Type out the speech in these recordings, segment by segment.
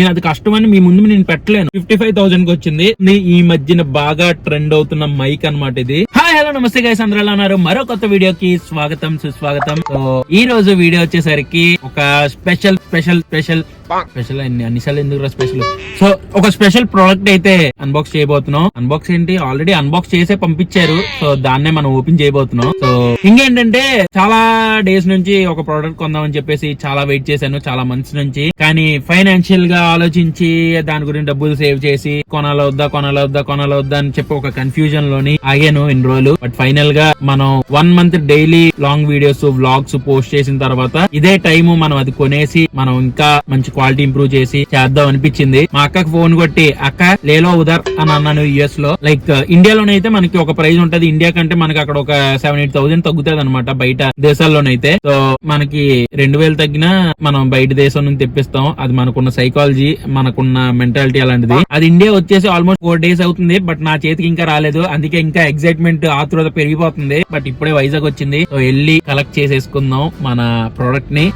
నేను అది కష్టమని మీ ముందు నేను పెట్టలేను. ఫిఫ్టీ ఫైవ్ థౌసండ్కి వచ్చింది. ఈ మధ్యన బాగా ట్రెండ్ అవుతున్న మైక్ అన్నమాట ఇది. హాయ్ హలో నమస్తే గైస్ అందరూ ఎలా ఉన్నారు? మరో కొత్త వీడియోకి స్వాగతం సుస్వాగతం. ఈ రోజు వీడియో వచ్చేసరికి ఒక స్పెషల్ స్పెషల్ స్పెషల్ స్పెషల్ అన్ని అన్నిసార్లు ఎందుకు స్పెషల్ సో ఒక స్పెషల్ ప్రోడక్ట్ అయితే అన్బాక్స్ చేయబోతున్నాం. అన్బాక్స్ ఏంటి? ఆల్రెడీ అన్బాక్స్ చేసే పంపించారు. సో దాన్నే మనం ఓపెన్ చేయబోతున్నాం. సో ఇంకేంటంటే చాలా డేస్ నుంచి ఒక ప్రోడక్ట్ కొందామని చెప్పేసి చాలా వెయిట్ చేశాను. చాలా మంత్స్ నుంచి. కానీ ఫైనాన్షియల్గా ఆలోచించి దాని గురించి డబ్బులు సేవ్ చేసి కొనాలా వద్దా కొనాలా వద్దా కొనాల వద్దా అని చెప్పి ఒక కన్ఫ్యూజన్లోని ఆగాను ఇన్ని రోజులు. బట్ ఫైనల్గా మనం one month daily long videos vlogs post చేసిన తర్వాత ఇదే టైం మనం అది కొనేసి మనం ఇంకా మంచి క్వాలిటీ ఇంప్రూవ్ చేసి చేద్దాం అనిపించింది. మా అక్కకి ఫోన్ కొట్టి అక్క లేలో ఉదర్ అని అన్నాను యుఎస్లో. లైక్ ఇండియాలోనైతే మనకి ఒక ప్రైస్ ఉంటది. ఇండియా కంటే మనకి అక్కడ ఒక సెవెన్ ఎయిట్ థౌసండ్ తగ్గుతుంది అనమాట బయట దేశాల్లోనైతే సో మనకి రెండు వేలు తగ్గినా మనం బయట దేశం నుంచి తెప్పిస్తాం. అది మనకున్న సైకాలజీ మనకున్న మెంటాలిటీ అలాంటిది. అది ఇండియా వచ్చేసి ఆల్మోస్ట్ ఫోర్ డేస్ అవుతుంది. బట్ నా చేతికి ఇంకా రాలేదు. అందుకే ఇంకా ఎక్సైట్మెంట్ ఆతృత పెరిగిపోతుంది. బట్ ఇప్పుడే వైజాగ్ వచ్చింది. సో వెళ్ళి కలెక్ట్ చేసేసుకుందాం మన ప్రోడక్ట్ని.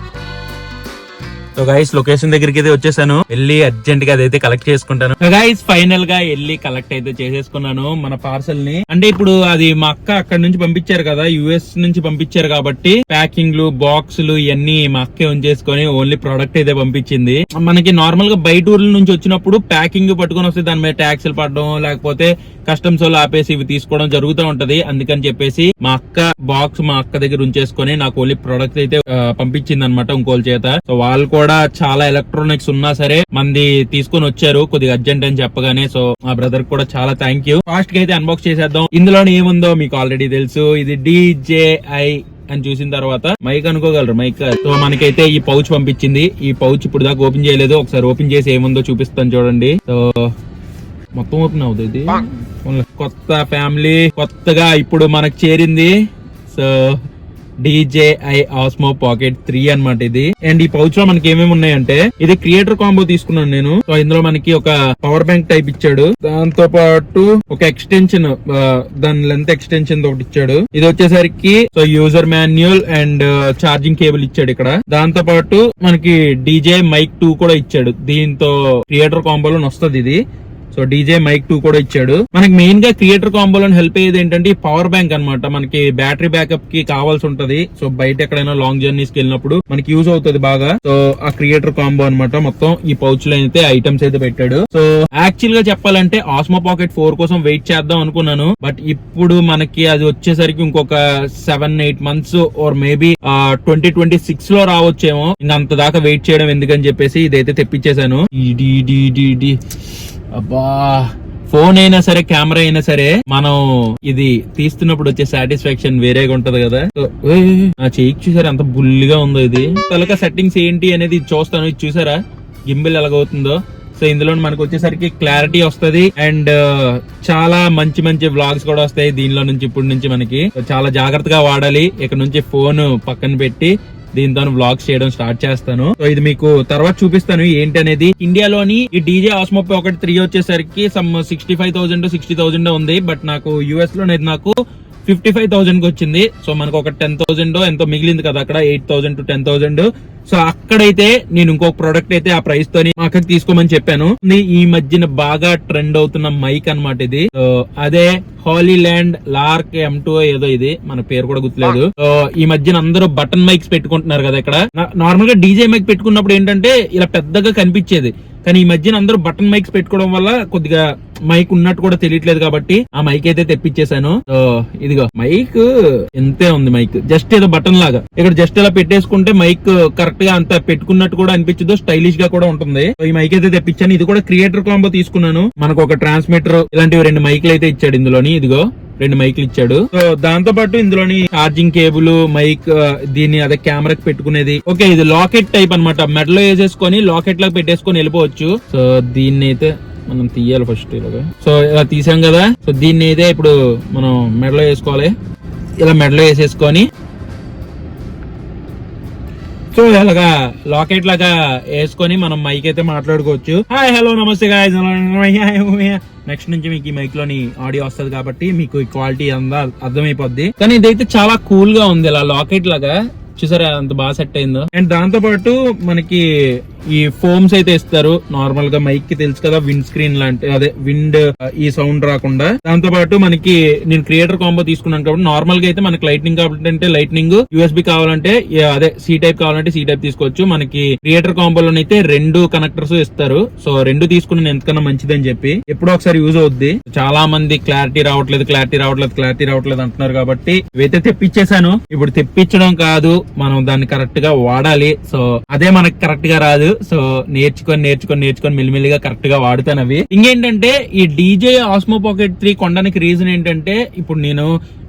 సో గైస్ లొకేషన్ దగ్గరికి అయితే వచ్చేసాను. వెళ్ళి అర్జెంట్గా అదైతే కలెక్ట్ చేసుకుంటాను. గైస్ ఫైనల్గా వెళ్ళి కలెక్ట్ అయితే చేసేసుకున్నాను మన పార్సల్ని. అంటే ఇప్పుడు అది మా అక్క అక్కడ నుంచి పంపించారు కదా యుఎస్ నుంచి పంపించారు కాబట్టి ప్యాకింగ్లు బాక్సులు ఇవన్నీ మా అక్కే ఉంచేసుకొని ఓన్లీ ప్రోడక్ట్ అయితే పంపించింది. మనకి నార్మల్గా బయట ఊర్ల నుంచి వచ్చినప్పుడు ప్యాకింగ్ పట్టుకొని వస్తే దాని మీద ట్యాక్స్లు పడడం లేకపోతే కస్టమ్స్ వాళ్ళు ఆపేసి ఇవి తీసుకోవడం జరుగుతూ ఉంటది. అందుకని చెప్పేసి మా అక్క బాక్స్ మా అక్క దగ్గర ఉంచేసుకొని నాకు ఓన్లీ ప్రొడక్ట్ అయితే పంపించింది అనమాట ఇంకోళ్ళ చేత. సో వాళ్ళు కూడా చాలా ఎలక్ట్రానిక్స్ ఉన్నా సరే మంది తీసుకొని వచ్చారు. కొద్దిగా అర్జెంట్ అని చెప్పగానే సో మా బ్రదర్ కూడా చాలా థ్యాంక్ యూ ఫాస్ట్గా అయితే అన్బాక్స్ చేసేద్దాం. ఇందులో ఏముందో మీకు ఆల్రెడీ తెలుసు. ఇది డిజేఐ అని చూసిన తర్వాత మైక్ అనుకోగలరు మైక్ సో మనకైతే ఈ పౌచ్ పంపించింది. ఈ పౌచ్ ఇప్పుడు దాకా ఓపెన్ చేయలేదు. ఒకసారి ఓపెన్ చేసి ఏముందో చూపిస్తాను చూడండి. సో మొత్తం ఓపెన్ అవుతుంది ఇది. కొత్త ఫ్యామిలీ కొత్తగా ఇప్పుడు మనకు చేరింది. So DJI Osmo Pocket three అన్నమాట ఇది. అండ్ ఈ పౌచ్లో మనకి ఏమేమి ఉన్నాయంటే ఇది క్రియేటర్ కాంబో తీసుకున్నాను నేను. సో ఇందులో మనకి ఒక పవర్ బ్యాంక్ టైప్ ఇచ్చాడు. దాంతో పాటు ఒక ఎక్స్టెన్షన్ దాని లెంత్ ఎక్స్టెన్షన్ ఒకటి ఇచ్చాడు. ఇది వచ్చేసరికి so user manual and charging cable ఇచ్చాడు ఇక్కడ. దాంతో పాటు మనకి డీజే మైక్ టూ కూడా ఇచ్చాడు. దీంతో క్రియేటర్ కాంబోలో వస్తుంది ఇది. సో డీజే మైక్ టూ కూడా ఇచ్చాడు. మనకి మెయిన్గా క్రియేటర్ కాంబోలో హెల్ప్ అయ్యేది ఏంటంటే పవర్ బ్యాంక్ అన్నమాట. మనకి బ్యాటరీ బ్యాకప్కి కావాల్సి ఉంటది. సో బయట ఎక్కడైనా లాంగ్ జర్నీస్కి వెళ్ళినప్పుడు మనకి యూజ్ అవుతుంది బాగా. సో ఆ క్రియేటర్ కాంబో అన్నమాట మొత్తం ఈ పౌచ్లో అయితే ఐటమ్స్ అయితే పెట్టాడు. సో యాక్చువల్గా చెప్పాలంటే ఆస్మో పాకెట్ ఫోర్ కోసం వెయిట్ చేద్దాం అనుకున్నాను. బట్ ఇప్పుడు మనకి అది వచ్చేసరికి ఇంకొక seven eight months or maybe twenty twenty సిక్స్లో రావచ్చేమో. ఇంకా అంత దాకా వెయిట్ చేయడం ఎందుకని చెప్పేసి ఇదైతే తెప్పించేశాను. ఈ డి డి డి డి. అబ్బా ఫోన్ అయినా సరే కెమెరా అయినా సరే మనం ఇది తీస్తున్నప్పుడు వచ్చే సాటిస్ఫాక్షన్ వేరేగా ఉంటది కదా. సో, నా చూసారా ఎంత బుల్లిగా ఉందో ఇది. తలక సెట్టింగ్స్ ఏంటి అనేది చూస్తాను ఇది చూసారా? గింబిల్ ఎలాగవుతుందో. సో ఇందులో మనకు వచ్చేసరికి క్లారిటీ వస్తది. అండ్ చాలా మంచి మంచి వ్లాగ్స్ కూడా వస్తాయి దీనిలో నుంచి ఇప్పుడు నుంచి మనకి. చాలా జాగ్రత్తగా వాడాలి. ఇక్కడ నుంచి ఫోన్ పక్కన పెట్టి దీంతో వ్లాగ్స్ చేయడం స్టార్ట్ చేస్తాను. సో ఇది మీకు తర్వాత చూపిస్తాను ఏంటి అనేది ఇండియాలోని ఈ డీజే ఆస్మోపై ఒకటి త్రీ వచ్చేసరికి some sixty five thousand sixty thousand ఉంది. బట్ నాకు యుఎస్లో నాకు ఫిఫ్టీ ఫైవ్ థౌసండ్కి వచ్చింది. సో మనకు ఒక టెన్ థౌసండ్ ఎంతో మిగిలింది కదా అక్కడ eight thousand to ten thousand so అక్కడైతే నేను ఇంకొక ప్రోడక్ట్ అయితే ఆ ప్రైస్ తోని మా అక్కకి తీసుకోమని చెప్పాను. ఈ మధ్యన బాగా ట్రెండ్ అవుతున్న మైక్ అన్నమాట ఇది. అదే హాలీల్యాండ్ లార్క్ ఎం టూ ఏదో ఇది. మన పేరు కూడా గుర్తులేదు. ఈ మధ్యన అందరూ బటన్ మైక్స్ పెట్టుకుంటున్నారు కదా ఇక్కడ. నార్మల్గా డీజే మైక్ పెట్టుకున్నప్పుడు ఏంటంటే ఇలా పెద్దగా కనిపించేది. కానీ ఈ మధ్యన అందరూ బటన్ మైక్స్ పెట్టుకోవడం వల్ల కొద్దిగా మైక్ ఉన్నట్టు కూడా తెలియట్లేదు కాబట్టి ఆ మైక్ అయితే తెప్పించేశాను. సో ఇదిగో మైక్ ఎంతే ఉంది మైక్? జస్ట్ ఏదో బటన్ లాగా. ఇక్కడ జస్ట్ ఇలా పెట్టేసుకుంటే మైక్ కరెక్ట్గా అంత పెట్టుకున్నట్టు కూడా అనిపించదు స్టైలిష్గా కూడా ఉంటుంది. ఈ మైక్ అయితే తెప్పించాను. ఇది కూడా క్రియేటర్ కాంబో తీసుకున్నాను. మనకు ఒక ట్రాన్స్మిటర్ ఇలాంటివి రెండు మైక్లు అయితే ఇచ్చాడు ఇందులోని. ఇదిగో రెండు మైక్లు ఇచ్చాడు. సో దాంతో పాటు ఇందులోని ఛార్జింగ్ కేబుల్ మైక్ దీన్ని అదే కెమెరాకి పెట్టుకునేది. ఓకే ఇది లాకెట్ టైప్ అన్నమాట. మెడలో వేసేసుకొని లాకెట్ లాగా పెట్టేసుకొని వెళ్ళిపోవచ్చు. సో దీన్ని అయితే మనం తీయాలి ఫస్ట్ ఇలాగా. సో ఇలా తీసాం కదా. సో దీన్ని అయితే ఇప్పుడు మనం మెడలో వేసుకోవాలి. ఇలా మెడలో వేసేసుకొని సో ఇలాగా లాకెట్ లాగా వేసుకొని మనం మైక్ అయితే మాట్లాడుకోవచ్చు. హాయ్ హలో నమస్తే గాయస్ నెక్స్ట్ నుంచి మీకు ఈ మైక్లోని ఆడియో వస్తుంది కాబట్టి మీకు ఈ క్వాలిటీ అంతా అర్థమైపోద్ది. కానీ ఇదైతే చాలా కూల్గా ఉంది. ఇలా లాకెట్ లాగా. చూసారా అంత బాగా సెట్ అయిందో. అండ్ దాంతో పాటు మనకి ఈ ఫోమ్స్ అయితే ఇస్తారు. నార్మల్గా మైక్కి తెలుసు కదా విండ్ స్క్రీన్ లాంటి అదే విండ్ ఈ సౌండ్ రాకుండా. దాంతో పాటు మనకి నేను క్రియేటర్ కాంబో తీసుకున్నాను కాబట్టి నార్మల్గా అయితే మనకి లైట్నింగ్ కావాలంటే లైట్నింగ్ యూఎస్బి కావాలంటే అదే సి టైప్ కావాలంటే సి టైప్ తీసుకోవచ్చు. మనకి క్రియేటర్ అయితే రెండు కనెక్టర్స్ ఇస్తారు. సో రెండు తీసుకున్నాను ఎంతకన్నా మంచిదని చెప్పి ఎప్పుడో ఒకసారి యూజ్ అవుద్ది. చాలా మంది క్లారిటీ రావట్లేదు క్లారిటీ రావట్లేదు క్లారిటీ రావట్లేదు అంటున్నారు కాబట్టి ఇవైతే తెప్పించేశాను ఇప్పుడు తెప్పించడం కాదు మనం దాన్ని కరెక్ట్గా వాడాలి. సో అదే మనకి కరెక్ట్గా రాదు. సో నేర్చుకొని నేర్చుకొని నేర్చుకొని మెల్లిమెల్లిగా కరెక్ట్గా వాడుతాను అవి ఇంకేంటంటే ఈ డీజే ఆస్మో పాకెట్ త్రీ కొనడానికి రీజన్ ఏంటంటే ఇప్పుడు నేను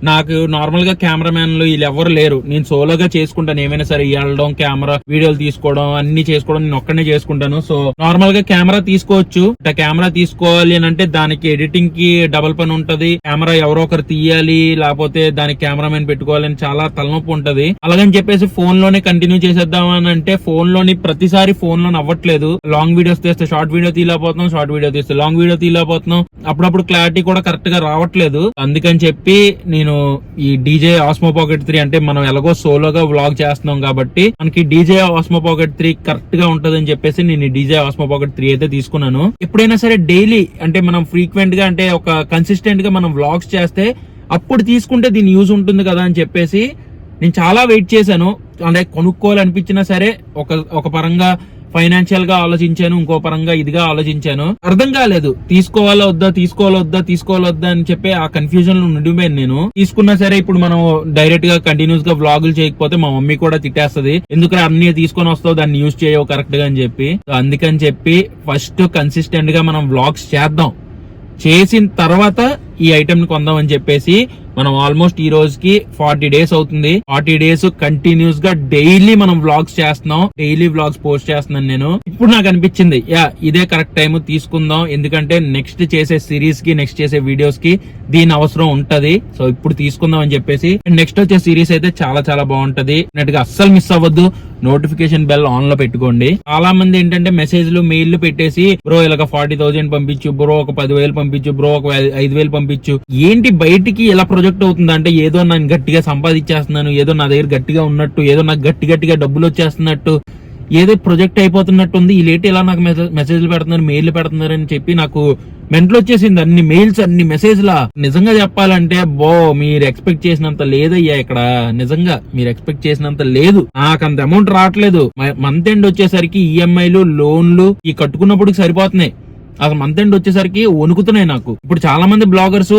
నాకు నార్మల్గా కెమెరామెన్లు వీళ్ళు ఎవరు లేరు. నేను సోలోగా చేసుకుంటాను. ఏమైనా సరే వెళ్ళడం కెమెరా వీడియోలు తీసుకోవడం అన్ని చేసుకోవడం నేను ఒక్కనే చేసుకుంటాను. సో నార్మల్గా కెమెరా తీసుకోవచ్చు. కెమెరా తీసుకోవాలి అని అంటే దానికి ఎడిటింగ్కి డబల్ పని ఉంటది. కెమెరా ఎవరో ఒకరు తీయాలి లేకపోతే దానికి కెమెరామెన్ పెట్టుకోవాలని చాలా తలనొప్పి ఉంటది. అలాగని చెప్పేసి ఫోన్లోనే కంటిన్యూ చేసేద్దాం అని అంటే ఫోన్లోని ప్రతిసారి ఫోన్లో అవ్వట్లేదు లాంగ్ వీడియోస్ తీస్తే షార్ట్ వీడియో తీయలేకపోతున్నాం షార్ట్ వీడియో తీస్తే లాంగ్ వీడియో తీయలేకపోతున్నాం. అప్పుడప్పుడు క్లారిటీ కూడా కరెక్ట్గా రావట్లేదు. అందుకని చెప్పి నేను ఈ డీజే ఆస్మో పాకెట్ త్రీ అంటే మనం ఎలాగో సోలోగా వ్లాగ్ చేస్తున్నాం కాబట్టి మనకి డీజే ఆస్మో పాకెట్ త్రీ కరెక్ట్గా ఉంటది అని చెప్పేసి నేను డీజే ఆస్మో పాకెట్ త్రీ అయితే తీసుకున్నాను. ఎప్పుడైనా సరే డైలీ అంటే మనం ఫ్రీక్వెంట్గా అంటే ఒక కన్సిస్టెంట్గా మనం వ్లాగ్స్ చేస్తే అప్పుడు తీసుకుంటే దీని యూజ్ ఉంటుంది కదా అని చెప్పేసి నేను చాలా వెయిట్ చేశాను. అంటే కొనుక్కోవాలనిపించినా సరే ఒక ఒక పరంగా ఫైనాన్షియల్గా ఆలోచించాను ఇంకో పరంగా ఇదిగా ఆలోచించాను. అర్థం కాలేదు. తీసుకోవాలా వద్దా తీసుకోవాలా వద్దా తీసుకోవాలా వద్దా అని చెప్పి ఆ కన్ఫ్యూజన్లో ఉండిపోయాను నేను. తీసుకున్నా సరే ఇప్పుడు మనం డైరెక్ట్గా కంటిన్యూస్గా వ్లాగులు చేయకపోతే మా మమ్మీ కూడా తిట్టేస్తుంది. ఎందుకు అన్ని తీసుకొని వస్తావు దాన్ని యూజ్ చేయవు కరెక్ట్గా అని చెప్పి. అందుకని చెప్పి ఫస్ట్ కన్సిస్టెంట్గా మనం వ్లాగ్స్ చేద్దాం. చేసిన తర్వాత ఈ ఐటమ్ని చెప్పేసి మనం ఆల్మోస్ట్ ఈ రోజుకి ఫార్టీ డేస్ అవుతుంది. ఫార్టీ డేస్ కంటిన్యూస్గా డైలీ మనం వ్లాగ్స్ చేస్తున్నాం. డైలీ వ్లాగ్స్ పోస్ట్ చేస్తున్నాను నేను. ఇప్పుడు నాకు అనిపించింది యా ఇదే కరెక్ట్ టైం తీసుకుందాం. ఎందుకంటే నెక్స్ట్ చేసే సిరీస్కి నెక్స్ట్ చేసే వీడియోస్కి దీని అవసరం ఉంటది. సో ఇప్పుడు తీసుకుందాం అని చెప్పేసి. నెక్స్ట్ వచ్చే సిరీస్ అయితే చాలా చాలా బాగుంటది. అస్సలు మిస్ అవ్వద్దు. నోటిఫికేషన్ బెల్ ఆన్లో పెట్టుకోండి. చాలా మంది ఏంటంటే మెసేజ్లు మెయిల్ పెట్టేసి బ్రో ఇలాగ ఫార్టీ థౌసండ్ పంపించు. బ్రో ఒక పదివేలు పంపించు. బ్రో ఒక ఐదు వేలు పంపించు. ఏంటి బయటికి ఎలా ప్రొజెక్ట్ అవుతుంది అంటే ఏదో నేను గట్టిగా సంపాదించేస్తున్నాను ఏదో నా దగ్గర గట్టిగా ఉన్నట్టు ఏదో నాకు గట్టి గట్టిగా డబ్బులు వచ్చేస్తున్నట్టు ఏదో ప్రొజెక్ట్ అయిపోతున్నట్టు ఉంది ఈ లేట్ ఇలా నాకు మెసేజ్లు పెడుతున్నారు మెయిల్ పెడుతున్నారు అని చెప్పి నాకు మెంటల్ వచ్చేసింది. అన్ని మెయిల్స్ అన్ని మెసేజ్లా. నిజంగా చెప్పాలంటే బో మీరు ఎక్స్పెక్ట్ చేసినంత లేదయ్యా ఇక్కడ. నిజంగా మీరు ఎక్స్పెక్ట్ చేసినంత లేదు. నాకు అంత అమౌంట్ రావట్లేదు. మంత్ ఎండ్ వచ్చేసరికి ఈఎంఐలు లోన్లు ఈ కట్టుకున్నప్పుడు సరిపోతున్నాయి. అసలు మంత్ ఎండ్ వచ్చేసరికి వణుకుతున్నాయి నాకు. ఇప్పుడు చాలా మంది బ్లాగర్స్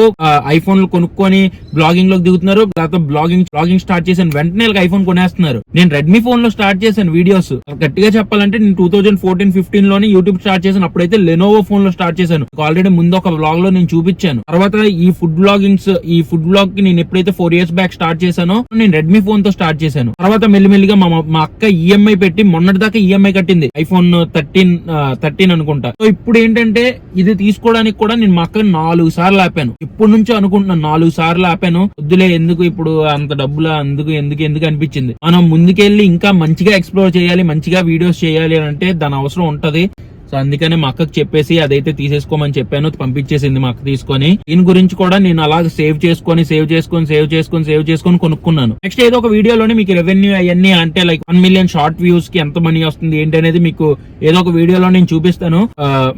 ఐఫోన్లు కొనుక్కొని బ్లాగింగ్లోకి దిగుతున్నారు. లేకపోతే బ్లాగింగ్ బ్లాగింగ్ స్టార్ట్ చేసిన వెంటనే ఐఫోన్ కొనేస్తున్నారు. నేను రెడ్మీ ఫోన్లో స్టార్ట్ చేశాను వీడియోస్ గట్టిగా చెప్పాలంటే నేను టూ థౌసండ్ ఫోర్టీన్ ఫిఫ్టీన్లోనే యూట్యూబ్ స్టార్ట్ చేశాను. అప్పుడైతే లెనోవో ఫోన్లో స్టార్ట్ చేశాను ఆల్రెడీ ముందు ఒక బ్లాగ్లో నేను చూపించాను. తర్వాత ఈ ఫుడ్ బ్లాగింగ్స్ ఈ ఫుడ్ బ్లాగ్కి నేను ఎప్పుడైతే ఫోర్ ఇయర్స్ బ్యాక్ స్టార్ట్ చేశానో నేను రెడ్మీ ఫోన్తో స్టార్ట్ చేశాను. తర్వాత మెల్లిమెల్లిగా మా మా అక్క ఈఎంఐ పెట్టి మొన్నటి దాకా ఈఎంఐ కట్టింది. ఐఫోన్ థర్టీన్ థర్టీన్ అనుకుంటా. సో ఇప్పుడు ఏంటంటే ఇది తీసుకోవడానికి కూడా నేను మా అక్కని నాలుగు సార్లు ఆపాను. ఇప్పటి నుంచి అనుకుంటున్నాను నాలుగు సార్లు ఆపాను. వద్దులే ఎందుకు ఇప్పుడు అంత డబ్బులా అందుకు ఎందుకు ఎందుకు అనిపించింది. మనం ముందుకెళ్ళి ఇంకా మంచిగా ఎక్స్ప్లోర్ చేయాలి మంచిగా వీడియోస్ చేయాలి అంటే దాని అవసరం ఉంటది. సో అందుకనే మా అక్కకు చెప్పేసి అదైతే తీసేసుకోమని చెప్పాను పంపించేసింది మా అక్క తీసుకొని. దీని గురించి కూడా నేను అలా సేవ్ చేసుకొని సేవ్ చేసుకొని సేవ్ చేసుకొని సేవ్ చేసుకొని కొనుక్కున్నాను. నెక్స్ట్ ఏదో ఒక వీడియోలోనే మీకు రెవెన్యూ అవన్నీ అంటే లైక్ వన్ మిలియన్ షార్ట్ వ్యూస్కి ఎంత మనీ వస్తుంది ఏంటి అనేది మీకు ఏదో ఒక వీడియోలో నేను చూపిస్తాను.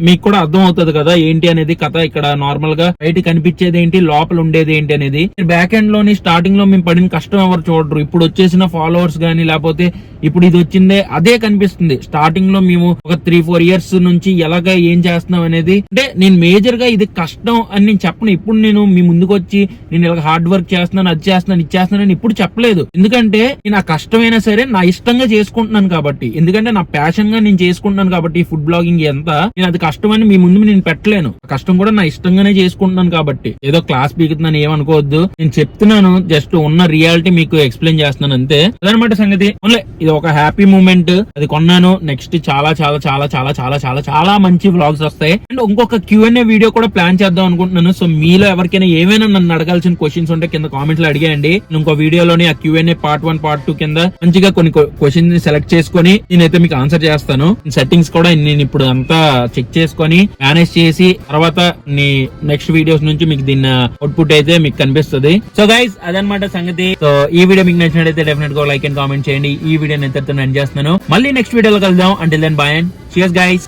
మీకు కూడా అర్థం అవుతుంది కదా ఏంటి అనేది కథ ఇక్కడ నార్మల్గా బయట కనిపించేది ఏంటి లోపల ఉండేది ఏంటి అనేది. బ్యాక్ ఎండ్లోని స్టార్టింగ్లో మేము పడిన కష్టం ఎవరు చూడరు. ఇప్పుడు వచ్చేసిన ఫాలోవర్స్ గానీ లేకపోతే ఇప్పుడు ఇది వచ్చిందే అదే కనిపిస్తుంది. స్టార్టింగ్లో మేము ఒక త్రీ ఫోర్ ఇయర్స్ నుంచి ఎలాగా ఏం చేస్తున్నావు అనేది? అంటే నేను మేజర్గా ఇది కష్టం అని నేను చెప్పను. ఇప్పుడు నేను మీ ముందుకు వచ్చి నేను ఇలా హార్డ్ వర్క్ చేస్తున్నాను అది చేస్తున్నాను ఇది చేస్తున్నాను అని ఇప్పుడు చెప్పలేదు. ఎందుకంటే నేను ఆ కష్టమైనా సరే నా ఇష్టంగా చేసుకుంటున్నాను కాబట్టి. ఎందుకంటే నా ప్యాషన్గా నేను చేసుకుంటున్నాను కాబట్టి ఈ ఫుడ్ బ్లాగింగ్ ఎంత నేను అది కష్టం అని మీ ముందు నేను పెట్టలేను. కష్టం కూడా నా ఇష్టంగానే చేసుకుంటున్నాను కాబట్టి. ఏదో క్లాస్ పీకుతున్నాను ఏమనుకోవద్దు నేను చెప్తున్నాను జస్ట్ ఉన్న రియాలిటీ మీకు ఎక్స్ప్లెయిన్ చేస్తున్నాను అంతే. అదనమాట సంగతి. ఇది ఒక హ్యాపీ మూమెంట్ అది కొన్నాను. నెక్స్ట్ చాలా చాలా చాలా చాలా చాలా చాలా చాలా మంచి వ్లాగ్స్ వస్తాయి. అండ్ ఇంకొక క్యూఎన్ఏ వీడియో కూడా ప్లాన్ చేద్దాం అనుకుంటున్నాను. సో మీలో ఎవరికైనా ఏమైనా నన్ను అడగాల్సిన క్వశ్చన్స్ ఉంటే కింద కామెంట్స్లో అడిగేయండి. ఇంకో వీడియోలోని ఆ Q and A part one part two కింద మంచిగా కొన్ని క్వశ్చన్స్ని సెలెక్ట్ చేసుకొని నేనైతే మీకు ఆన్సర్ చేస్తాను. సెట్టింగ్స్ కూడా నేను ఇప్పుడు అంతా చెక్ చేసుకొని మేనేజ్ చేసి తర్వాత నీ నెక్స్ట్ వీడియోస్ నుంచి మీకు దీని అవుట్పుట్ అయితే మీకు కనిపిస్తుంది. సో గైస్ అదనమాట సంగతి. సో ఈ వీడియో మీకు నచ్చినట్లయితే డెఫినెట్గా లైక్ అండ్ కామెంట్ చేయండి. ఈ వీడియో నేను ఎండ్ చేస్తున్నాను. మళ్ళీ నెక్స్ట్ వీడియోలో కలుద్దాం. అంటే then bye and cheers guys